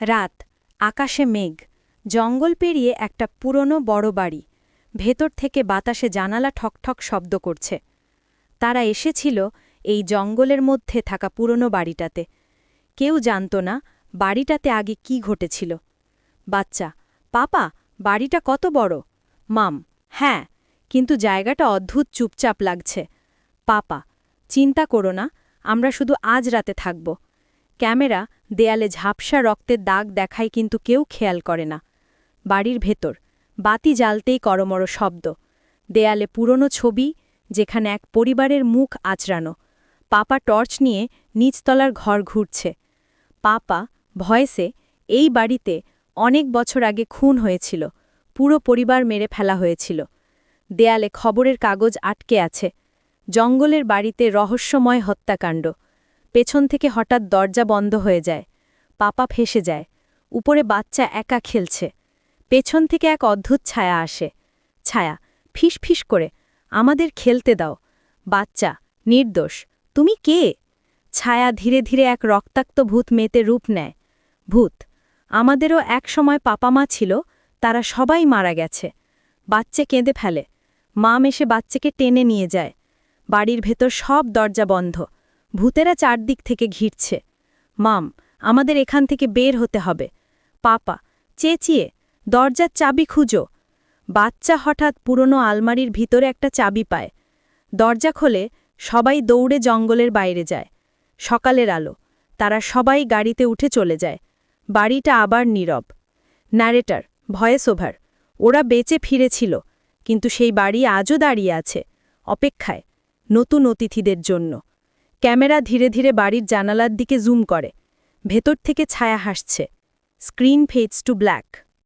রাত, আকাশে মেঘ, জঙ্গল পেরিয়ে একটা পুরনো বড় বাড়ি, ভেতর থেকে বাতাসে জানালা ঠকঠক শব্দ করছে। তারা এসেছিল এই জঙ্গলের মধ্যে থাকা পুরনো বাড়িটাতে। কেউ জানত না বাড়িটাতে আগে কি ঘটেছিল। বাচ্চা, পাপা, বাড়িটা কত বড়? মাম। হ্যাঁ কিন্তু জায়গাটা অদ্ভুত চুপচাপ লাগছে। পাপা, চিন্তা করো না, আমরা শুধু আজ রাতে থাকব। ক্যামেরা দেয়ালে ঝাপসা রক্তের দাগ দেখায় কিন্তু কেউ খেয়াল করে না। বাড়ির ভেতর, বাতি জ্বালতেই করমর শব্দ। দেয়ালে পুরনো ছবি, যেখানে এক পরিবারের মুখ আচড়ানো। পাপা টর্চ নিয়ে নিচতলার ঘর ঘুরছে। পাপা ভয়েসে, এই বাড়িতে অনেক বছর আগে খুন হয়েছিল। পুরো পরিবার মেরে ফেলা হয়েছিল। দেয়ালে খবরের কাগজ আটকে আছে। জঙ্গলের বাড়িতে রহস্যময় হত্যাকাণ্ড। পেছন থেকে হঠাৎ দরজা বন্ধ হয়ে যায়। পাপা ফেসে যায়। উপরে বাচ্চা একা খেলছে। পেছন থেকে এক অদ্ভুত ছায়া আসে। ছায়া, ফিস ফিস করে, আমাদের খেলতে দাও। বাচ্চা, নির্দোষ, তুমি কে? ছায়া ধীরে ধীরে এক রক্তাক্ত ভূত মেতে রূপ নেয়। ভূত, আমাদেরও এক সময় পাপা মা ছিল, তারা সবাই মারা গেছে। বাচ্চা কেঁদে ফেলে। মাম এসে বাচ্চাকে টেনে নিয়ে যায়। বাড়ির ভেতর সব দরজা বন্ধ। ভূতেরা চারদিক থেকে ঘিরছে। মাম, আমাদের এখান থেকে বের হতে হবে। পাপা, চেঁচিয়ে, দরজার চাবি খুঁজো। বাচ্চা হঠাৎ পুরনো আলমারির ভিতরে একটা চাবি পায়। দরজা খোলে, সবাই দৌড়ে জঙ্গলের বাইরে যায়। সকালের আলো, তারা সবাই গাড়িতে উঠে চলে যায়। বাড়িটা আবার নীরব। Narrator, voice over. ওরা বেঁচে ফিরেছিল, কিন্তু সেই বাড়ি আজও দাঁড়িয়ে আছে, অপেক্ষায়, নতুন অতিথিদের জন্য। ক্যামেরা ধীরে ধীরে বাড়ির জানালার দিকে জুম করে। ভেতর থেকে ছায়া হাসছে। Screen fades two black